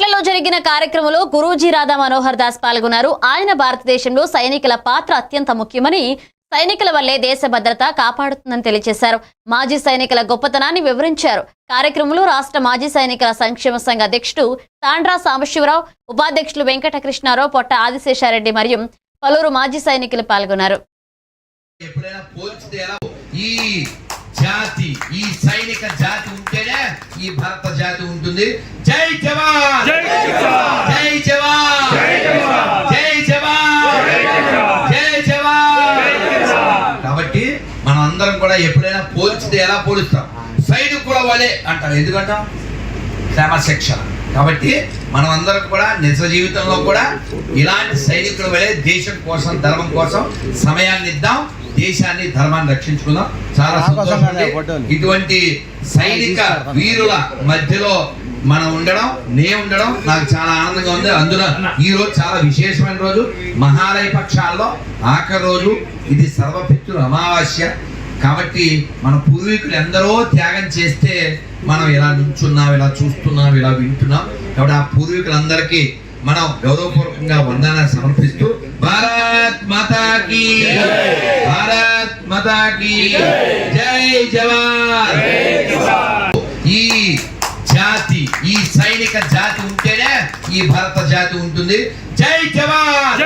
కోట్లలో జరిగిన కార్యక్రమంలో గురూజీ రాధా మనోహర్ దాస్ పాల్గొన్నారు. ఆయన భారతదేశంలో సైనికుల పాత్ర అత్యంత ముఖ్యమని సైనికుల వల్లే దేశ భద్రత కాపాడుతుందని తెలియజేశారు. మాజీ సైనికుల గొప్పతనాన్ని వివరించారు. కార్యక్రమంలో రాష్ట్ర మాజీ సైనికుల సంక్షేమ సంఘ అధ్యక్షుడు తాండ్రా సాంబశివరావు ఉపాధ్యక్షులు వెంకటకృష్ణారావు పొట్ట ఆదిశేషారెడ్డి మరియు పలువురు మాజీ సైనికులు పాల్గొన్నారు. జాతి ఈ సైనిక జాతి ఉంటేనే ఈ భారత జాతి ఉంటుంది. జై జవాన్! జై జవాన్! జై జవాన్! జై జవాన్! కాబట్టి మనం అందరం కూడా ఎప్పుడైనా పోల్చితే ఎలా పోలుస్తాం? సైనికుల వలె అంటారు. ఎందుకంటాం? క్రమశిక్షణ. కాబట్టి మనం అందరం కూడా నిజ జీవితంలో కూడా ఇలాంటి సైనికుల వలె దేశం కోసం ధర్మం కోసం సమయాన్ని ఇద్దాం. దేశాన్ని ధర్మాన్ని రక్షించుకుందాం. చాలా సంతోషం. ఇటువంటి సైనిక వీరుల మధ్యలో మనం ఉండడం నే ఉండడం నాకు చాలా ఆనందంగా ఉంది. అందులో ఈ రోజు చాలా విశేషమైన రోజు. మహాలయ పక్షాల్లో ఆఖరి రోజు. ఇది సర్వపిత్రుల అమావాస్య. కాబట్టి మన పూర్వీకులు ఎందరో త్యాగం చేస్తే మనం ఇలా నుంచున్నాం ఇలా చూస్తున్నాం ఇలా వింటున్నాం. కాబట్టి ఆ పూర్వీకులందరికీ మనం గౌరవపూర్వకంగా వందనాన్ని సమర్పిస్తూ భారత్ మాతాకి మాతాకి జై. జవాన్. ఈ జాతి ఈ సైనిక జాతి ఉంటేనే ఈ భారత జాతి ఉంటుంది. జై జవాన్.